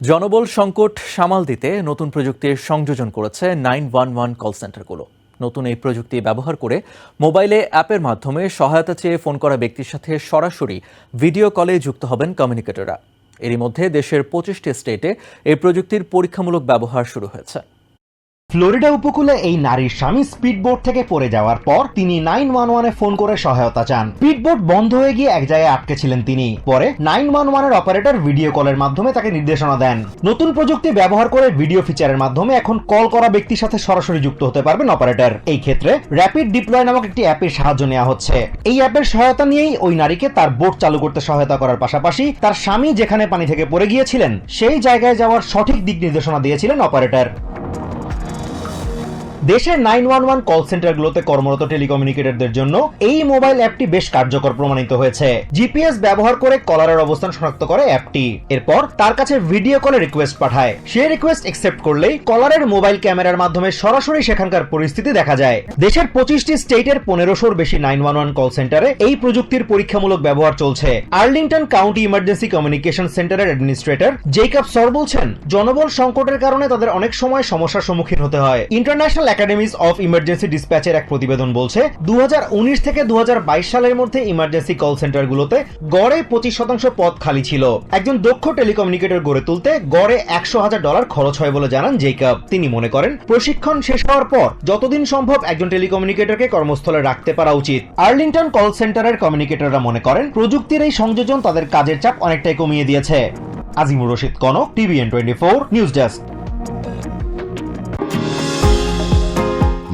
জনবল সংকট সামাল দিতে নতুন প্রযুক্তির সংযোজন করেছে নাইন ওয়ান ওয়ান কল সেন্টারগুলো নতুন এই প্রযুক্তি ব্যবহার করে মোবাইলে অ্যাপের মাধ্যমে সহায়তা চেয়ে ফোন করা ব্যক্তির সাথে সরাসরি ভিডিও কলে যুক্ত হবেন কমিউনিকেটররা এরই মধ্যে দেশের পঁচিশটি স্টেটে এই প্রযুক্তির পরীক্ষামূলক ব্যবহার শুরু হয়েছে। ফ্লোরিডা উপকূলে এই নারীর স্বামী স্পিডবোট থেকে পড়ে যাওয়ার পর তিনি নাইন ওয়ান ওয়ানে ফোন করে সহায়তা চান। স্পিডবোট বন্ধ হয়ে গিয়ে এক জায়গায় আটকে ছিলেন তিনি। পরে নাইন ওয়ান ওয়ানের অপারেটর ভিডিও কলের মাধ্যমে তাকে নির্দেশনা দেন। নতুন প্রযুক্তি ব্যবহার করে ভিডিও ফিচারের মাধ্যমে এখন কল করা ব্যক্তির সাথে সরাসরি যুক্ত হতে পারবেন অপারেটর। এই ক্ষেত্রে র্যাপিড ডিপ্লয় নামক একটি অ্যাপের সাহায্য নেওয়া হচ্ছে। এই অ্যাপের সহায়তা নিয়েই ওই নারীকে তার বোট চালু করতে সহায়তা করার পাশাপাশি তার স্বামী যেখানে পানি থেকে পড়ে গিয়েছিলেন, সেই জায়গায় যাওয়ার সঠিক দিক নির্দেশনা দিয়েছিলেন অপারেটর। দেশের নাইন ওয়ান ওয়ান কল সেন্টারগুলোতে কর্মরত টেলিকমিউনিকেটরদের জন্য এই মোবাইল অ্যাপটি বেশ কার্যকর প্রমাণিত হয়েছে। জিপিএস ব্যবহার করে কলারের অবস্থান শনাক্ত করে অ্যাপটি এরপর তার কাছে ভিডিও কলে রিকোয়েস্ট পাঠায়। সে রিকোয়েস্ট একসেপ্ট করলেই কলারের মোবাইল ক্যামেরার মাধ্যমে সরাসরি সেখানকার পরিস্থিতি দেখা যায়। দেশের পঁচিশটি স্টেটের পনেরোশোর বেশি নাইন ওয়ান ওয়ান কল সেন্টারে এই প্রযুক্তির পরীক্ষামূলক ব্যবহার চলছে। আর্লিংটন কাউন্টি ইমার্জেন্সি কমিউনিকেশন সেন্টারের অ্যাডমিনিস্ট্রেটর জেকব সর বলছেন, জনবল সংকটের কারণে তাদের অনেক সময় সমস্যার সম্মুখীন হতে হয়। ইন্টারন্যাশনাল একাডেমিজ অফ ইমার্জেন্সি ডিসপ্যাচের এক প্রতিবেদন বলছে দু থেকে দু সালের মধ্যে ইমার্জেন্সি কল সেন্টারগুলোতে গড়ে পঁচিশ শতাংশ পদ খালি ছিল। একজন দক্ষ টেলিকমিউনিকেটর গড়ে তুলতে গড়ে একশো হাজার ডলার খরচ হয় বলে জানান জেকব তিনি মনে করেন, প্রশিক্ষণ শেষ হওয়ার পর যতদিন সম্ভব একজন টেলিকমিউনিকেটরকে কর্মস্থলে রাখতে পারা উচিত। আর্লিংটন কল সেন্টারের কমিউনিকেটররা মনে করেন, প্রযুক্তির এই সংযোজন তাদের কাজের চাপ অনেকটাই কমিয়ে দিয়েছে। Azimur Rashid Konok TVN twenty four news desk